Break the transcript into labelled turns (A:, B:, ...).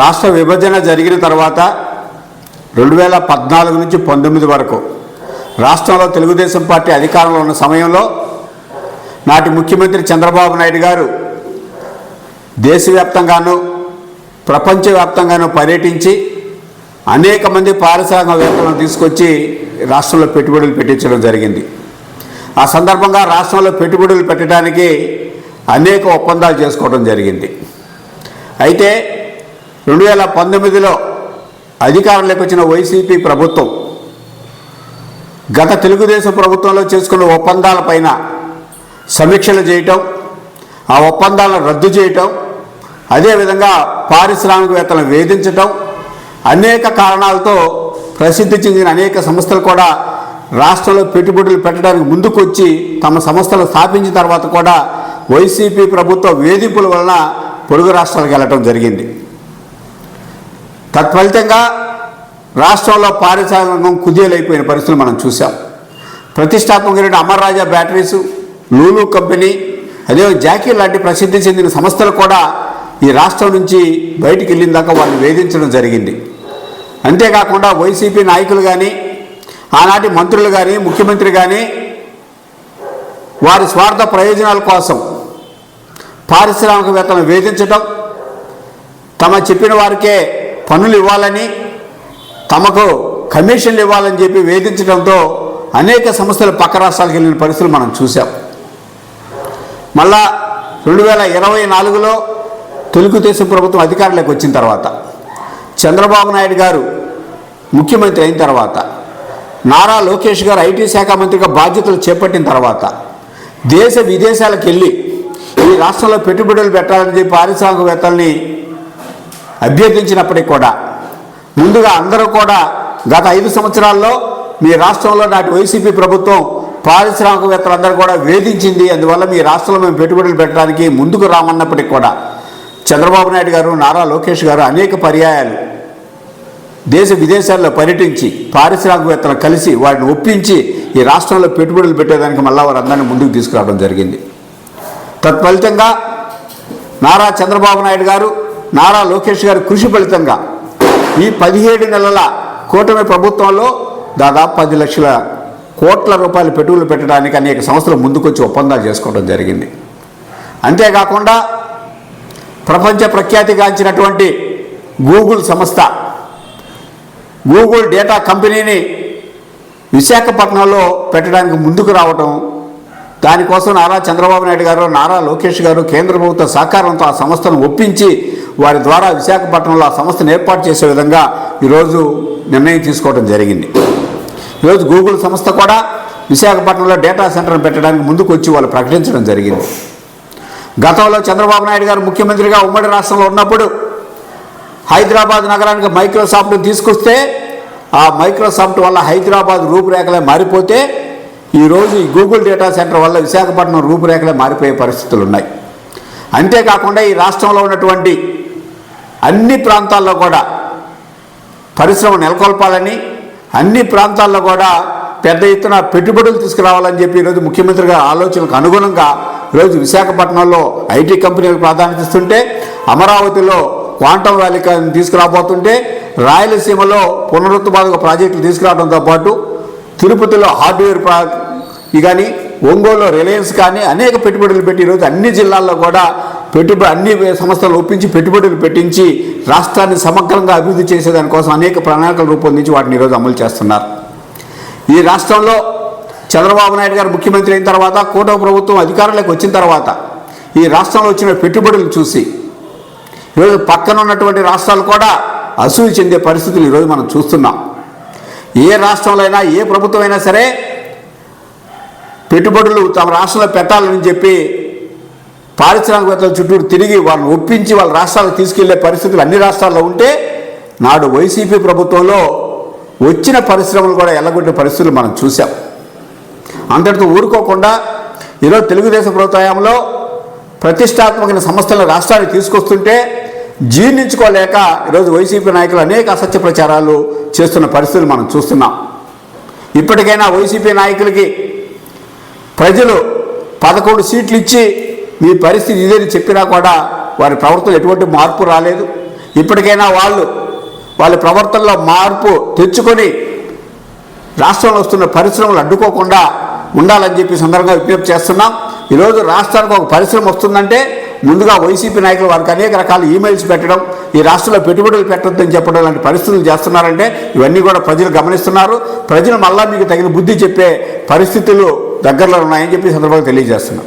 A: రాష్ట్ర విభజన జరిగిన తర్వాత రెండు వేల పద్నాలుగు నుంచి పంతొమ్మిది వరకు రాష్ట్రంలో తెలుగుదేశం పార్టీ అధికారంలో ఉన్న సమయంలో నాటి ముఖ్యమంత్రి చంద్రబాబు నాయుడు గారు దేశవ్యాప్తంగాను ప్రపంచవ్యాప్తంగాను పర్యటించి అనేక మంది పారిశ్రామికవేత్తలను తీసుకొచ్చి రాష్ట్రంలో పెట్టుబడులు పెట్టించడం జరిగింది. ఆ సందర్భంగా రాష్ట్రంలో పెట్టుబడులు పెట్టడానికి అనేక ఒప్పందాలు చేసుకోవడం జరిగింది. అయితే రెండు వేల పంతొమ్మిదిలో అధికారంలోకి వచ్చిన వైసీపీ ప్రభుత్వం గత తెలుగుదేశం ప్రభుత్వంలో చేసుకున్న ఒప్పందాలపైన సమీక్షలు చేయటం ఆ ఒప్పందాలను రద్దు చేయటం అదేవిధంగా పారిశ్రామికవేత్తలను వేధించటం అనేక కారణాలతో ప్రసిద్ధి చెందిన అనేక సంస్థలు కూడా రాష్ట్రంలో పెట్టుబడులు పెట్టడానికి ముందుకొచ్చి తమ సంస్థలు స్థాపించిన తర్వాత కూడా వైసీపీ ప్రభుత్వ వేధింపుల వలన పొరుగు రాష్ట్రాలకు వెళ్ళటం జరిగింది. తత్ఫలితంగా రాష్ట్రంలో పారిశ్రామికం కుదేలైపోయిన పరిస్థితులు మనం చూసాం ప్రతిష్టాత్మకమైన అమర్రాజా బ్యాటరీస్ లూలు కంపెనీ అదే జాకీ లాంటి ప్రసిద్ధి చెందిన సంస్థలు కూడా ఈ రాష్ట్రం నుంచి బయటికి వెళ్ళిన దాకా వాళ్ళు వేధించడం జరిగింది. అంతేకాకుండా వైసీపీ నాయకులు కానీ ఆనాటి మంత్రులు కానీ ముఖ్యమంత్రి కానీ వారి స్వార్థ ప్రయోజనాల కోసం పారిశ్రామికవేత్తలను వేధించటం తమ చెప్పిన వారికే పనులు ఇవ్వాలని తమకు కమిషన్లు ఇవ్వాలని చెప్పి వేధించడంతో అనేక సంస్థలు పక్క రాష్ట్రాలకు వెళ్ళిన పరిస్థితులు మనం చూసాం మళ్ళా రెండు వేల ఇరవై నాలుగులో తెలుగుదేశం ప్రభుత్వం అధికారంలోకి వచ్చిన తర్వాత చంద్రబాబు నాయుడు గారు ముఖ్యమంత్రి అయిన తర్వాత నారా లోకేష్ గారు ఐటీ శాఖ మంత్రిగా బాధ్యతలు చేపట్టిన తర్వాత దేశ విదేశాలకు వెళ్ళి ఈ రాష్ట్రంలో పెట్టుబడులు పెట్టాలని చెప్పి పారిశ్రామికవేత్తల్ని అభ్యర్థించినప్పటికి కూడా ముందుగా అందరూ కూడా గత ఐదు సంవత్సరాల్లో మీ రాష్ట్రంలో నాటి వైసీపీ ప్రభుత్వం పారిశ్రామికవేత్తలందరూ కూడా వేధించింది. అందువల్ల మీ రాష్ట్రంలో మేము పెట్టుబడులు పెట్టడానికి ముందుకు రామన్నప్పటికి కూడా చంద్రబాబు నాయుడు గారు నారా లోకేష్ గారు అనేక పర్యాయాలు దేశ విదేశాల్లో పర్యటించి పారిశ్రామికవేత్తలు కలిసి వారిని ఒప్పించి ఈ రాష్ట్రంలో పెట్టుబడులు పెట్టేదానికి మళ్ళా వారందరినీ ముందుకు తీసుకురావడం జరిగింది. తత్ఫలితంగా నారా చంద్రబాబు నాయుడు గారు నారా లోకేష్ గారి కృషి ఫలితంగా ఈ పదిహేడు నెలల కూటమి ప్రభుత్వంలో దాదాపు పది లక్షల కోట్ల రూపాయల పెట్టుబడులు పెట్టడానికి అనేక సంస్థలు ముందుకొచ్చి ఒప్పందాలు చేసుకోవడం జరిగింది. అంతేకాకుండా ప్రపంచ ప్రఖ్యాతిగాంచినటువంటి గూగుల్ సంస్థ గూగుల్ డేటా కంపెనీని విశాఖపట్నంలో పెట్టడానికి ముందుకు రావడం దానికోసం నారా చంద్రబాబు నాయుడు గారు నారా లోకేష్ గారు కేంద్ర ప్రభుత్వ సహకారంతో ఆ సంస్థను ఒప్పించి వారి ద్వారా విశాఖపట్నంలో ఆ సంస్థను ఏర్పాటు చేసే విధంగా ఈరోజు నిర్ణయం తీసుకోవడం జరిగింది. ఈరోజు గూగుల్ సంస్థ కూడా విశాఖపట్నంలో డేటా సెంటర్ను పెట్టడానికి ముందుకు వచ్చి వాళ్ళు ప్రకటించడం జరిగింది. గతంలో చంద్రబాబు నాయుడు గారు ముఖ్యమంత్రిగా ఉమ్మడి రాష్ట్రంలో ఉన్నప్పుడు హైదరాబాద్ నగరానికి మైక్రోసాఫ్ట్ తీసుకొస్తే ఆ మైక్రోసాఫ్ట్ వల్ల హైదరాబాద్ రూపురేఖలే మారిపోతే ఈరోజు ఈ గూగుల్ డేటా సెంటర్ వల్ల విశాఖపట్నం రూపురేఖలే మారిపోయే పరిస్థితులు ఉన్నాయి అంతేకాకుండా ఈ రాష్ట్రంలో ఉన్నటువంటి అన్ని ప్రాంతాల్లో కూడా పరిశ్రమ నెలకొల్పాలని అన్ని ప్రాంతాల్లో కూడా పెద్ద ఎత్తున పెట్టుబడులు తీసుకురావాలని చెప్పి ఈరోజు ముఖ్యమంత్రి గారి ఆలోచనకు అనుగుణంగా ఈరోజు విశాఖపట్నంలో ఐటీ కంపెనీలకు ప్రాధాన్యత ఇస్తుంటే అమరావతిలో క్వాంటమ్ వ్యాలీ తీసుకురాబోతుంటే రాయలసీమలో పునరుత్పాదక ప్రాజెక్టులు తీసుకురావడంతో పాటు తిరుపతిలో హార్డ్వేర్ ప్రా కానీ ఒంగోలు రిలయన్స్ కానీ అనేక పెట్టుబడులు పెట్టి ఈరోజు అన్ని జిల్లాల్లో కూడా పెట్టుబడి అన్ని సంస్థలు ఒప్పించి పెట్టుబడులు పెట్టించి రాష్ట్రాన్ని సమగ్రంగా అభివృద్ధి చేసేదానికోసం అనేక ప్రణాళికలు రూపొందించి వాటిని ఈరోజు అమలు చేస్తున్నారు. ఈ రాష్ట్రంలో చంద్రబాబు నాయుడు గారు ముఖ్యమంత్రి అయిన తర్వాత కూటమి ప్రభుత్వం అధికారంలోకి వచ్చిన తర్వాత ఈ రాష్ట్రంలో వచ్చిన పెట్టుబడులు చూసి ఈరోజు పక్కన ఉన్నటువంటి రాష్ట్రాలు కూడా అసూయ చెందే పరిస్థితులు ఈరోజు మనం చూస్తున్నాం. ఏ రాష్ట్రంలో అయినా ఏ ప్రభుత్వం అయినా సరే పెట్టుబడులు తమ రాష్ట్రంలో పెట్టాలని చెప్పి పారిశ్రామికవేత్తల చుట్టూ తిరిగి వాళ్ళని ఒప్పించి వాళ్ళ రాష్ట్రాలకు తీసుకెళ్ళే పరిస్థితులు అన్ని రాష్ట్రాల్లో ఉంటే నాడు వైసీపీ ప్రభుత్వంలో వచ్చిన పరిశ్రమలు కూడా ఎల్లగొట్టే పరిస్థితులు మనం చూసాం అంతటితో ఊరుకోకుండా ఈరోజు తెలుగుదేశం ప్రభుత్వంలో ప్రతిష్టాత్మకమైన సంస్థలను రాష్ట్రానికి తీసుకొస్తుంటే జీర్ణించుకోలేక ఈరోజు వైసీపీ నాయకులు అనేక అసత్య ప్రచారాలు చేస్తున్న పరిస్థితులు మనం చూస్తున్నాం. ఇప్పటికైనా వైసీపీ నాయకులకి ప్రజలు పదకొండు సీట్లు ఇచ్చి మీ పరిస్థితి ఇదేని చెప్పినా కూడా వారి ప్రవర్తన ఎటువంటి మార్పు రాలేదు. ఇప్పటికైనా వాళ్ళు వాళ్ళ ప్రవర్తనలో మార్పు తెచ్చుకొని రాష్ట్రంలో వస్తున్న పరిశ్రమలు అడ్డుకోకుండా ఉండాలని చెప్పి సందర్భంగా విజ్ఞప్తి చేస్తున్నాం. ఈరోజు రాష్ట్రానికి ఒక పరిశ్రమ వస్తుందంటే ముందుగా వైసీపీ నాయకులు వారికి అనేక రకాల ఈమెయిల్స్ పెట్టడం ఈ రాష్ట్రంలో పెట్టుబడులు పెట్టొద్దని చెప్పడం లాంటి పరిస్థితులు చేస్తున్నారంటే ఇవన్నీ కూడా ప్రజలు గమనిస్తున్నారు. ప్రజలు మళ్ళా మీకు తగిన బుద్ధి చెప్పే పరిస్థితులు దగ్గరలో ఉన్నాయని చెప్పి సందర్భంగా తెలియజేస్తున్నాం.